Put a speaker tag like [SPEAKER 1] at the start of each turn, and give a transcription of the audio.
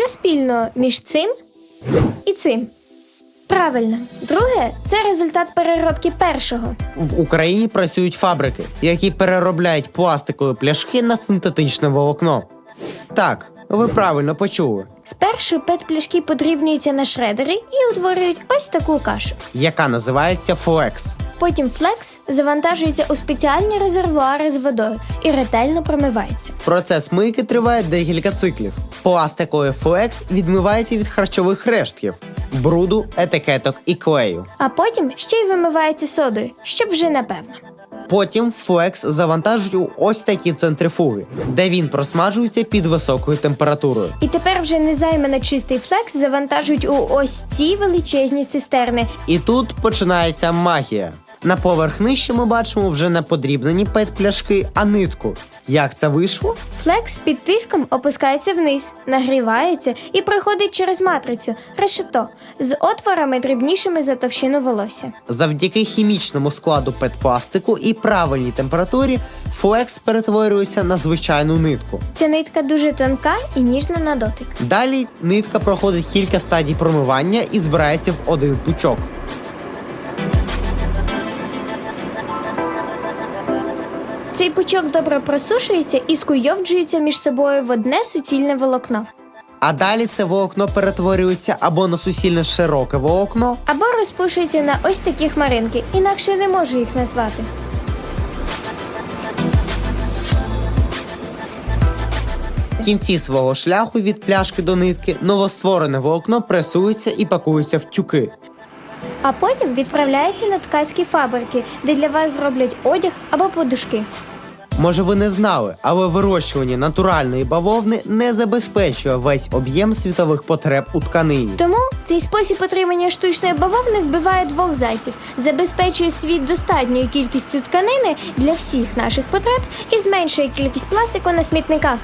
[SPEAKER 1] що спільно між цим і цим? Правильно, друге це результат переробки першого.
[SPEAKER 2] В Україні працюють фабрики, які переробляють пластикові пляшки на синтетичне волокно. Так, ви правильно почули,
[SPEAKER 1] Спершу пет-пляшки подрібнюються на шредери і утворюють ось таку кашу.
[SPEAKER 2] яка називається флекс.
[SPEAKER 1] Потім флекс завантажується у спеціальні резервуари з водою і ретельно промивається.
[SPEAKER 2] Процес мийки триває декілька циклів. Пластиковий флекс відмивається від харчових рештків, бруду, етикеток і клею.
[SPEAKER 1] А потім ще й вимивається содою, щоб вже напевно.
[SPEAKER 2] Потім флекс завантажують у ось такі центрифуги, де він просмажується під високою температурою.
[SPEAKER 1] І тепер вже незаймано чистий флекс завантажують у ось ці величезні цистерни.
[SPEAKER 2] І тут починається магія. На поверх нижче ми бачимо вже не подрібнені пет-пляшки, а нитку. Як це вийшло?
[SPEAKER 1] Флекс під тиском опускається вниз, нагрівається і проходить через матрицю решето з отворами дрібнішими за товщину волосся.
[SPEAKER 2] Завдяки хімічному складу пет-пластику і правильній температурі флекс перетворюється на звичайну нитку.
[SPEAKER 1] Ця нитка дуже тонка і ніжна на дотик.
[SPEAKER 2] Далі нитка проходить кілька стадій промивання і збирається в один пучок.
[SPEAKER 1] Цей пучок добре просушується і скуйовджується між собою в одне суцільне волокно.
[SPEAKER 2] А далі це волокно перетворюється або на суцільне широке волокно,
[SPEAKER 1] Або розпушується на ось такі хмаринки, інакше не можу їх назвати.
[SPEAKER 2] В кінці свого шляху від пляшки до нитки новостворене волокно пресується і пакується в тюки.
[SPEAKER 1] А потім відправляється на ткацькі фабрики, де для вас зроблять одяг або подушки.
[SPEAKER 2] Може, ви не знали, але вирощування натуральної бавовни не забезпечує весь об'єм світових потреб у тканині.
[SPEAKER 1] Тому цей спосіб отримання штучної бавовни вбиває двох зайців, забезпечує світ достатньою кількістю тканини для всіх наших потреб і зменшує кількість пластику на смітниках.